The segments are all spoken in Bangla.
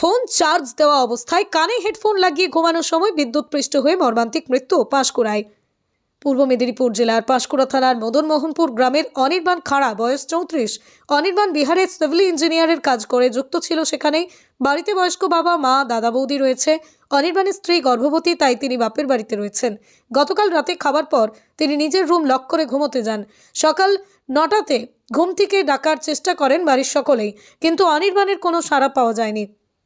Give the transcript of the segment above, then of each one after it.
ফোন চার্জ দেওয়া অবস্থায় কানে হেডফোন লাগিয়ে ঘুমানোর সময় বিদ্যুৎপৃষ্ট হয়ে মর্মান্তিক মৃত্যু পাঁশকুড়ায়। পূর্ব মেদিনীপুর জেলার পাঁশকুড়া থানার মদনমোহনপুর গ্রামের অনির্বাণ খাড়া, বয়স চৌত্রিশ, অনির্বাণ বিহারের সিভিল ইঞ্জিনিয়ারের কাজ করে যুক্ত ছিল সেখানে। বাড়িতে বয়স্ক বাবা, মা, দাদা বৌদি রয়েছে। অনির্বাণের স্ত্রী গর্ভবতী, তাই তিনি বাপের বাড়িতে রয়েছেন। গতকাল রাতে খাবার পর তিনি নিজের রুম লক করে ঘুমোতে যান। সকাল নটাতে ঘুম থেকে ডাকার চেষ্টা করেন বাড়ির সকলেই, কিন্তু অনির্বাণের কোনো সাড়া পাওয়া যায়নি।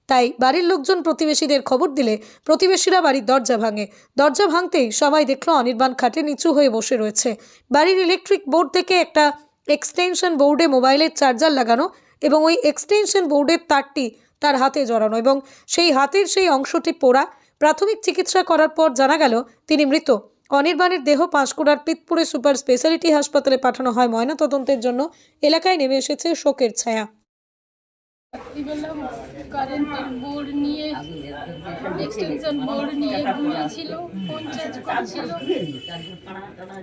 তাই বাড়ির লোকজন প্রতিবেশীদের খবর দিলে প্রতিবেশীরা বাড়ির দরজা ভাঙে। দরজা ভাঙতেই সবাই দেখল অনির্বাণ খাটে নিচু হয়ে বসে রয়েছে। বাড়ির ইলেকট্রিক বোর্ড থেকে একটা এক্সটেনশন বোর্ডে মোবাইলের চার্জার লাগানো এবং ওই এক্সটেনশন বোর্ডের তারটি তার হাতে জড়ানো এবং সেই হাতের সেই অংশটি পোড়া। প্রাথমিক চিকিৎসা করার পর জানা গেল তিনি মৃত। অনির্বাণের দেহ পাঁশকুড়ার পিতপুরে সুপার স্পেশালিটি হাসপাতালে পাঠানো হয় ময়নাতদন্তের জন্য। এলাকায় নেমে এসেছে শোকের ছায়া। কারেন্টের বোর্ড নিয়ে এক্সটেনশন বোর্ড নিয়ে ঘুমিয়েছিল ফোন চার্জ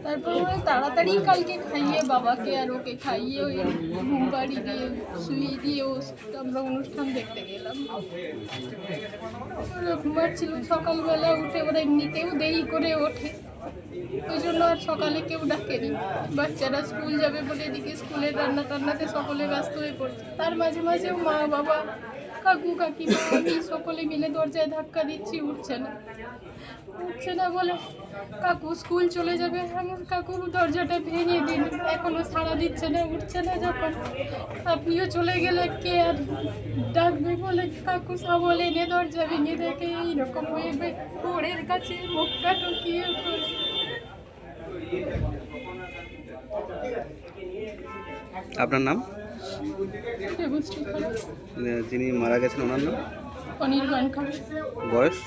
তারপর তাড়াতাড়ি কালকে খাইয়ে বাবাকে আর ওকে খাইয়ে ওই ঘুম বাড়ি দিয়ে, শুয়ে দিয়ে ও আমরা অনুষ্ঠান দেখতে গেলাম। ঘুমাচ্ছিল সকালবেলা, উঠে ওরা এমনিতেও দেরি করে ওঠে। ওই জন্য আর সকালে কেউ ডাকেনি। বাচ্চারা স্কুল যাবে বলে এদিকে স্কুলের রান্না টান্নাতে সকলে ব্যস্ত হয়ে পড়ছে। তার মাঝে মাঝেও মা, বাবা, কাকু, কাকিমা, আমি সকলে মিলে দরজায় ধাক্কা দিচ্ছি, উঠছে না। উঠছে না বলে কাকু স্কুল চলে যাবে। এমন কাকু দরজাটা ভেঙে দিন এখনও সাড়া দিচ্ছে না, উঠছে না যখন। আপনিও চলে গেলে কে আর ডাকবে বলে? কাকু সাবল এনে দরজা ভেঙে দেখে এইরকম হয়ে বোর্ডের কাছে মুখটা ঢুকিয়ে আপনার নাম? যিনি মারা গেছেন ওনার নাম? বয়স?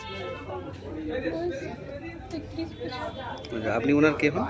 আচ্ছা, আপনি ওনার কে হন?